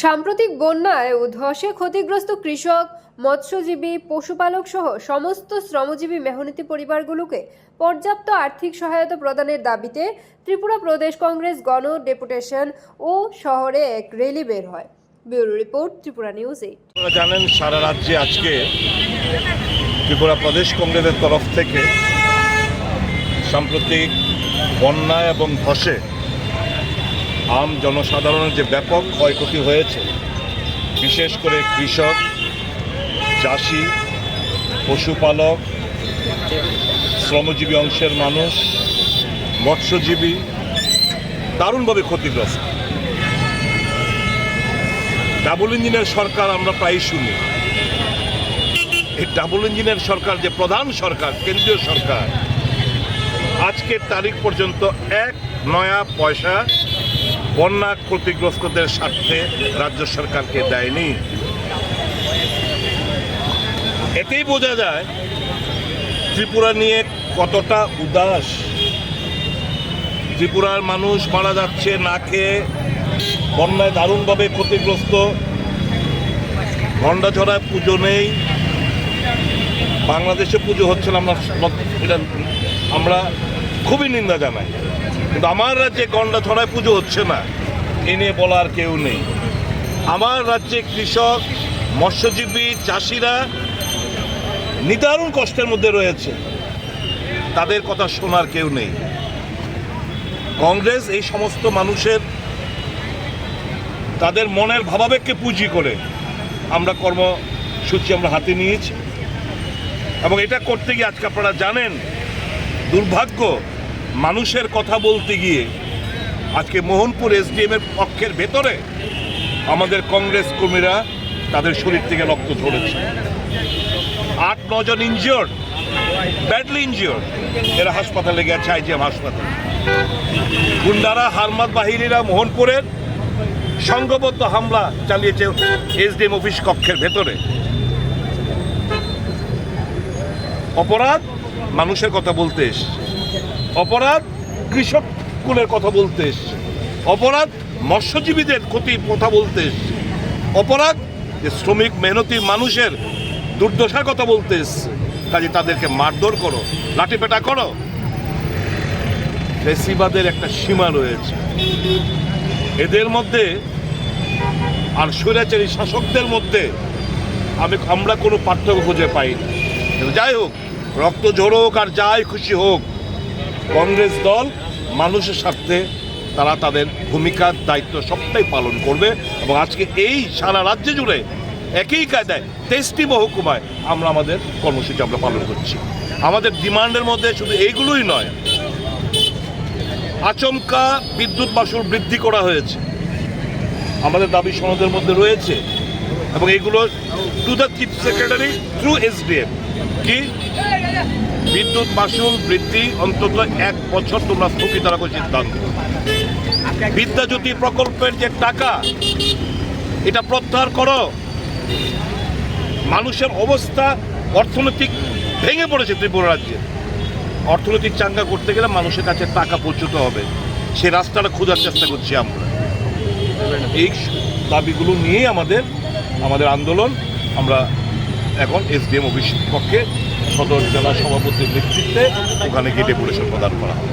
সাম্প্রতিক বন্যায় ও ধসে ক্ষতিগ্রস্ত কৃষক, মৎস্যজীবী, পশুপালক সহ সমস্ত শ্রমজীবী মেহনতি পরিবারগুলোকে পর্যাপ্ত আর্থিক সহায়তা প্রদানের দাবিতে ত্রিপুরা প্রদেশ কংগ্রেস গণ ডেপুটেশন ও শহরে এক র্যালি বের হয়। Bureau report, Tripura news eight. জানেন, সারা রাজ্যে আজকে ত্রিপুরা প্রদেশ কংগ্রেসের তরফ থেকে সাম্প্রতিক বন্যা এবং ধসে আম জনসাধারণের যে ব্যাপক ক্ষয়ক্ষতি হয়েছে, বিশেষ করে কৃষক, চাষি, পশুপালক, শ্রমজীবী অংশের মানুষ, মৎস্যজীবী, দারুণভাবে ক্ষতিগ্রস্ত। ডাবল ইঞ্জিনের সরকার আমরা প্রায় শুনি। এই ডাবল ইঞ্জিনের সরকার যে প্রধান সরকার, কেন্দ্রীয় সরকার, আজকের তারিখ পর্যন্ত এক নয়া পয়সা বন্যা ক্ষতিগ্রস্তদের স্বার্থে রাজ্য সরকারকে দেয়নি। এতেই বোঝা যায় ত্রিপুরা নিয়ে কতটা উদাস। ত্রিপুরার মানুষ মারা যাচ্ছে, না খেয়ে বন্যায় দারুণভাবে ক্ষতিগ্রস্ত। গন্ডাছড়ায় পুজো নেই। বাংলাদেশে পুজো হচ্ছে না, আমরা এটা আমরা খুবই নিন্দা জানাই। কিন্তু আমার রাজ্যে গন্ডাছড়ায় পুজো হচ্ছে না, এ নিয়ে বলার কেউ নেই। আমার রাজ্যে কৃষক, মৎস্যজীবী, চাষিরা নিদারুণ কষ্টের মধ্যে রয়েছে। তাদের কথা শোনার কেউ নেই। কংগ্রেস এই সমস্ত মানুষের তাদের মনের ভাবাবেগকে পুঁজি করে আমরা কর্মসূচি আমরা হাতে নিয়েছি। এবং এটা করতে গিয়ে আজকে আপনারা জানেন, দুর্ভাগ্য মানুষের কথা বলতে গিয়ে আজকে মোহনপুর এসডিএম এর পক্ষের ভেতরে আমাদের কংগ্রেস কর্মীরা তাদের শরীর থেকে রক্ত ঝরেছে। আট নজন ইনজিওর ব্যাডলি ইনজিওর এরা হাসপাতালে গেছে, আইজিএম হাসপাতাল। গুন্ডারা হারমাত বাহিনীরা মোহনপুরের সংঘবদ্ধ হামলা চালিয়েছে এসডিএম অফিস কক্ষের ভেতরে। অপরাধ মানুষের কথা বলতে এসছে। অপরাধ কৃষক কুলের কথা বলতে এসছে। অপরাধ মৎস্যজীবীদের ক্ষতির কথা বলতে এসছে। অপরাধ যে শ্রমিক মেহনতি মানুষের দুর্দশার কথা বলতে এসছে। কাজে তাদেরকে মারধর করো লাঠিপেটা করো। ফেসিবাদের একটা সীমা রয়েছে। এদের মধ্যে আর স্বৈরাচারী শাসকদের মধ্যে আমি আমরা কোনো পার্থক্য খুঁজে পাই না যাই হোক, রক্ত ঝরোক আর যাই খুশি হোক কংগ্রেস দল মানুষের স্বার্থে তারা তাদের ভূমিকার দায়িত্ব সবটাই পালন করবে এবং আজকে এই সারা রাজ্য জুড়ে একই কায়দায় তেইশটি মহকুমায় আমরা আমাদের কর্মসূচি আমরা পালন করছি। আমাদের ডিমান্ডের মধ্যে শুধু এইগুলোই নয়, আচমকা বিদ্যুৎ বাসুর বৃদ্ধি করা হয়েছে। আমাদের দাবি সনদের মধ্যে রয়েছে এবং এইগুলো to the chief secretary through SDM কি? বিদ্যুৎ বাসুল বৃদ্ধি অন্তত এক বছর তোমরা স্থগিত রাখো সিদ্ধান্ত। বিদ্যাজ্যোতি প্রকল্পের যে টাকা, এটা প্রত্যাহার করো। মানুষের অবস্থা অর্থনৈতিক ভেঙে পড়েছে ত্রিপুরা রাজ্যে। অর্থনৈতিক চাঙ্গা করতে গেলে মানুষের কাছে টাকা পৌঁছতে হবে। সে রাস্তাটা খোঁজার চেষ্টা করছি আমরা। এই দাবিগুলো নিয়েই আমাদের আমাদের আন্দোলন, আমরা এখন এস এসডিএম অফিস পক্ষে সদর জেলা সভাপতির নেতৃত্বে ওখানে গেটে পরিষদ প্রদান করা হবে।